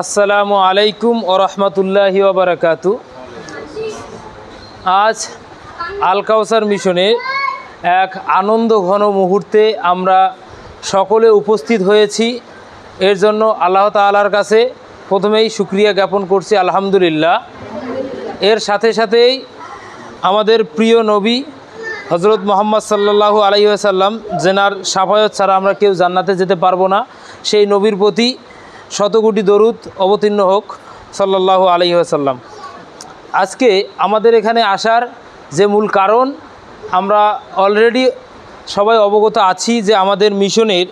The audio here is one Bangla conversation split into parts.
আসসালামু আলাইকুম ও রহমতুল্লাহি ওবরাকাতু আজ আল কাউসার মিশনে এক আনন্দ ঘন মুহূর্তে আমরা সকলে উপস্থিত হয়েছি। এর জন্য আল্লাহ তাআলার কাছে প্রথমেই শুক্রিয়া জ্ঞাপন করছি, আলহামদুলিল্লাহ। এর সাথে সাথেই আমাদের প্রিয় নবী হজরত মোহাম্মদ সাল্লাল্লাহু আলাইহি আসাল্লাম জেনার সাফায়ত ছাড়া আমরা কেউ জান্নাতে যেতে পারব না, সেই নবীর প্রতি শতকোটি দরুদ অবতীর্ণ হোক, সাল্লাল্লাহু আলাইহি আসাল্লাম আজকে আমাদের এখানে আসার যে মূল কারণ, আমরা অলরেডি সবাই অবগত আছি যে আমাদের মিশনের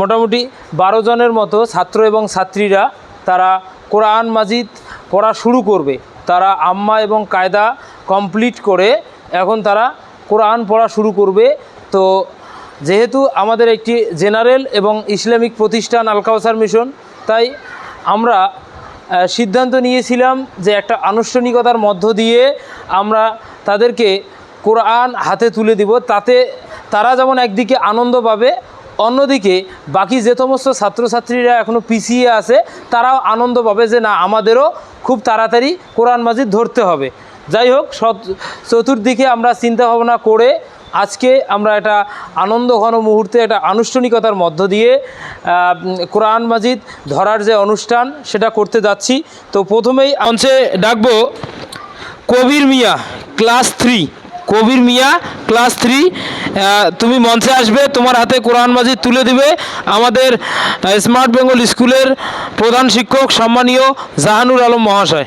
মোটামুটি বারো জনের মতো ছাত্র এবং ছাত্রীরা তারা কোরআন মাজিদ পড়া শুরু করবে। তারা আম্মা এবং কায়দা কমপ্লিট করে এখন তারা কোরআন পড়া শুরু করবে। তো যেহেতু আমাদের একটি জেনারেল এবং ইসলামিক প্রতিষ্ঠান আল কাউসার মিশন, তাই আমরা সিদ্ধান্ত নিয়েছিলাম যে একটা আনুষ্ঠানিকতার মধ্য দিয়ে আমরা তাদেরকে কোরআন হাতে তুলে দিব, তাতে তারা যেমন একদিকে আনন্দ পাবে, অন্যদিকে বাকি যে সমস্ত ছাত্রছাত্রীরা এখনও পিছিয়ে আছে, তারাও আনন্দ পাবে যে না, আমাদেরও খুব তাড়াতাড়ি কোরআন মাজিদ ধরতে হবে। যাই হোক চতুর্দিকে আমরা চিন্তা ভাবনা করে আজকে আমরা একটা আনন্দ ঘন মুহূর্তে একটা আনুষ্ঠানিকতার মধ্য দিয়ে কোরআন মাজিদ ধরার যে অনুষ্ঠান, সেটা করতে যাচ্ছি। তো প্রথমেই মঞ্চে ডাকবো Kabir Mia, class three. Kabir Mia, class three. তুমি মঞ্চে আসবে, তোমার হাতে কোরআন মাজিদ তুলে দিবে। আমাদের স্মার্ট বেঙ্গল স্কুলের প্রধান শিক্ষক, সম্মানীয় জাহানুর আলম মহাশয়।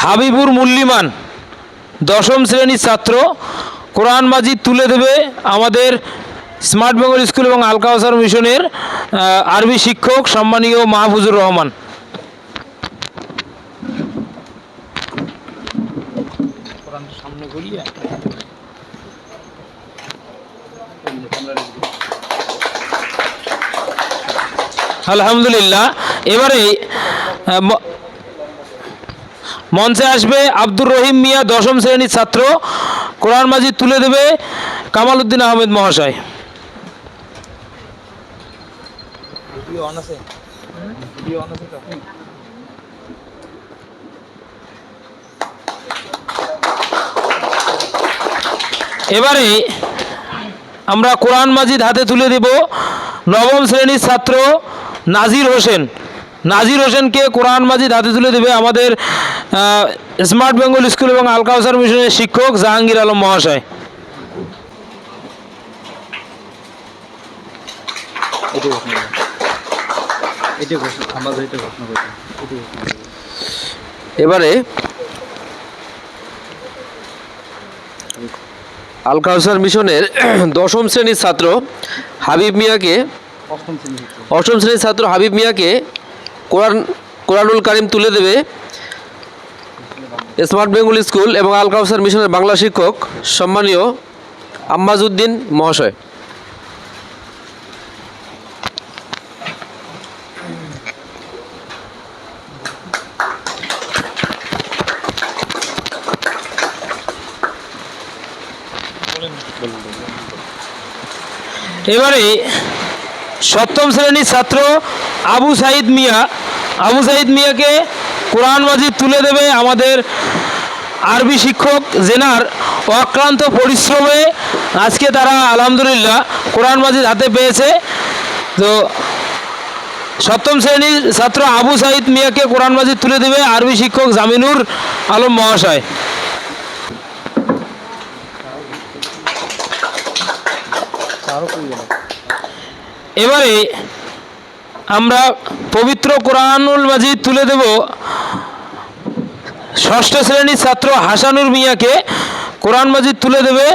হাবিবুর মুল্লিমান দশম শ্রেণির ছাত্র। কোরআন মাজিদ তুলে দেবে আমাদের স্মার্ট বেঙ্গল স্কুল এবং আলকাউসার মিশনের আরবি শিক্ষক সম্মানীয় মাহফুজুর রহমান। আলহামদুলিল্লাহ। এবারে মঞ্চে আসবে আব্দুর রহিম মিয়া, দশম শ্রেণির ছাত্র। কোরআন মাজিদ তুলে দেবে কামাল উদ্দিন আহমেদ মহাশয়। এবারে আমরা কোরআন মাজিদ হাতে তুলে দেব নবম শ্রেণির ছাত্র নাজির হোসেন। নাজির হোসেনকে কোরআন মাজিদ হাতে তুলে দেবে আমাদের স্মার্ট বেঙ্গল স্কুল এবং আলকাউসার মিশনের শিক্ষক জাহাঙ্গীর আলম মহাশয়। এবারে আল কাউসার মিশনের দশম শ্রেণির ছাত্র হাবিব মিয়াকে অষ্টম শ্রেণির ছাত্র হাবিব মিয়াকে কোরআন কোরআনুল কারিম তুলে দেবে। স্মার্ট বেঙ্গল স্কুল এবং আল কাউসার মিশনের বাংলা শিক্ষক, সম্মানীয় আম্মাজউদ্দিন মহাশয়। এবারে সপ্তম শ্রেণির ছাত্র আবু সাইদ মিয়া, আবু সাইদ মিয়াকে কোরআন মাজিদ তুলে দেবে আমাদের আরবি শিক্ষক জেনার অক্লান্ত পরিশ্রমে। আজকে তারা আলহামদুলিল্লাহ কোরআন মাজিদ হাতে পেয়েছে। তো সপ্তম শ্রেণির ছাত্র আবু সাইদ মিয়াকে কোরআন মাজিদ তুলে দেবে আরবি শিক্ষক জামিনুর আলম মহাশয়। এবারে আমরা পবিত্র কোরআনুল মাজিদ তুলে দেব। ষষ্ঠ শ্রেণির ছাত্র হাসানুর মিয়াকে কোরআন মাজিদ তুলে দেবে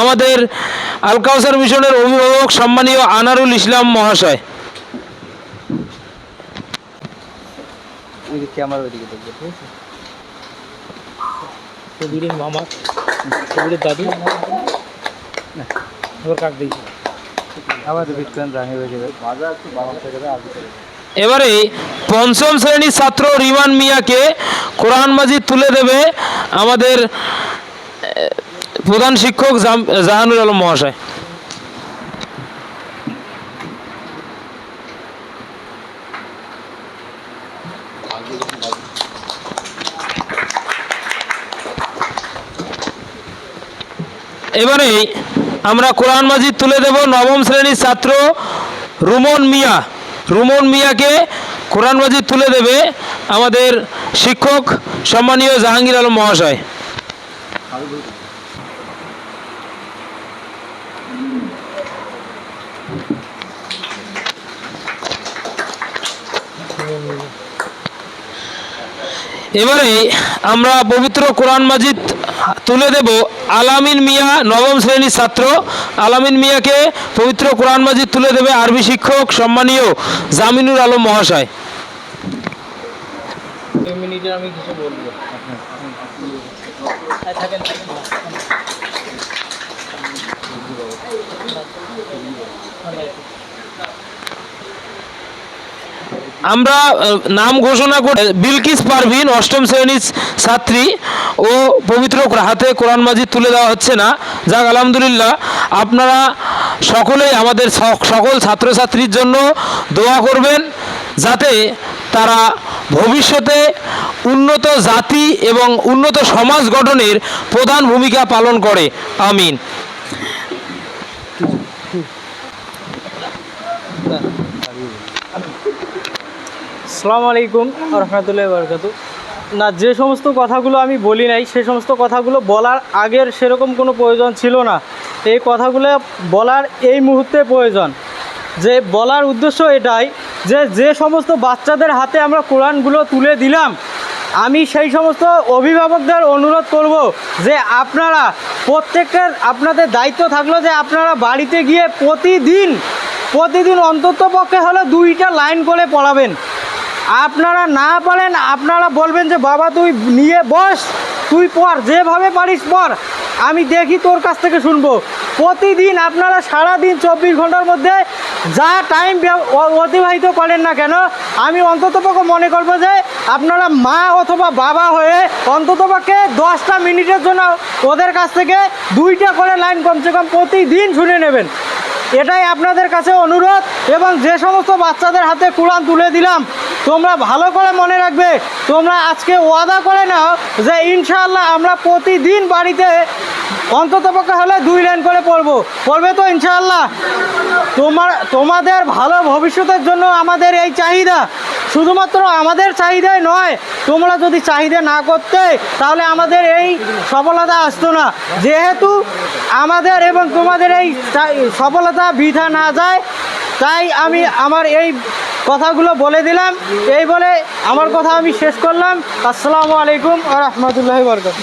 আমাদের আলকাউসার মিশনের অভিভাবক সম্মানীয় আনারুল ইসলাম মহাশয়। দাদু। কাক দিয়েছি এবারে পঞ্চম শ্রেণির ছাত্র রিমান মিয়াকে কোরআন মাজিদ তুলে দেবে আমাদের প্রধান শিক্ষক জাহানুর আলম মহাশয়। এবারে আমরা কোরআন মাজিদ তুলে দেব। নবম শ্রেণির ছাত্র রুমন মিয়া। রুমন মিয়াকে কোরআন মাজিদ তুলে দেবে আমাদের শিক্ষক সম্মানীয় জাহাঙ্গীর আলম মহাশয়। এবারে আমরা পবিত্র কোরআন মাজিদ তুলে দেব। আলামিন মিয়া নবম শ্রেণির ছাত্র। আলামিন মিয়াকে পবিত্র কোরআন মাজিদ তুলে দেবে আরবি শিক্ষক, সম্মানীয় জামিনুর আলম মহাশয়। আমি কিছু বলব। আমরা নাম ঘোষণা করে, বিলকিস পারভিন অষ্টম শ্রেণির ছাত্রী ও পবিত্র হাতে কোরআন মাজিদ তুলে দেওয়া হচ্ছে না। যাক, আলহামদুলিল্লাহ। আপনারা সকলেই আমাদের সক- সকল ছাত্রছাত্রীর জন্য দোয়া করবেন যাতে তারা ভবিষ্যতে উন্নত জাতি এবং উন্নত সমাজ গঠনের প্রধান ভূমিকা পালন করে। আমিন। আসসালামু আলাইকুম রহমতুল্লাহ বরকাত না, যে সমস্ত কথাগুলো আমি বলি নাই, সে সমস্ত কথাগুলো বলার আগের সেরকম কোনো প্রয়োজন ছিল না। এই কথাগুলো বলার এই মুহূর্তে প্রয়োজন। যে বলার উদ্দেশ্য এটাই যে যে সমস্ত বাচ্চাদের হাতে আমরা কোরআনগুলো তুলে দিলাম, আমি সেই সমস্ত অভিভাবকদের অনুরোধ করব যে, আপনারা প্রত্যেকের আপনাদের দায়িত্ব থাকল যে, আপনারা বাড়িতে গিয়ে প্রতিদিন প্রতিদিন অন্তত পক্ষে হলে দুইটা লাইন করে পড়াবেন। আপনারা না পারেন, আপনারা বলবেন যে, বাবা, তুই নিয়ে বস, তুই পড়, যেভাবে পারিস পড়। আমি দেখি তোর কাছ থেকে শুনব। প্রতিদিন আপনারা সারা দিন চব্বিশ ঘণ্টার মধ্যে যা টাইম অতিবাহিত করেন না কেন, আমি অন্ততপক্ষে মনে করব যে, আপনারা মা অথবা বাবা হয়ে অন্ততপক্ষে দশটা মিনিটের জন্য ওদের কাছ থেকে দুইটা করে লাইন কমসে কম প্রতিদিন শুনে নেবেন। এটাই আপনাদের কাছে অনুরোধ এবং যে সমস্ত বাচ্চাদের হাতে কোরআন তুলে দিলাম তোমরা ভালো করে মনে রাখবে, তোমরা আজকে ওয়াদা করে নাও যে ইনশাআল্লাহ আমরা প্রতিদিন বাড়িতে অন্ততপক্ষে হলে দুই লাইন করে পড়ব। পড়বে তো ইনশাআল্লাহ। তোমার, তোমাদের ভালো ভবিষ্যতের জন্য আমাদের এই চাহিদা। শুধুমাত্র আমাদের চাহিদাই নয়, তোমরা যদি চাহিদা না করতে, তাহলে আমাদের এই সফলতা আসতো না। যেহেতু আমাদের এবং তোমাদের এই সফলতা বৃথা না যায়, তাই আমি আমার এই কথাগুলো বলে দিলাম। এই বলে আমার কথা আমি শেষ করলাম। আসসালামু আলাইকুম আ রহমতুল্লাহ বরকাত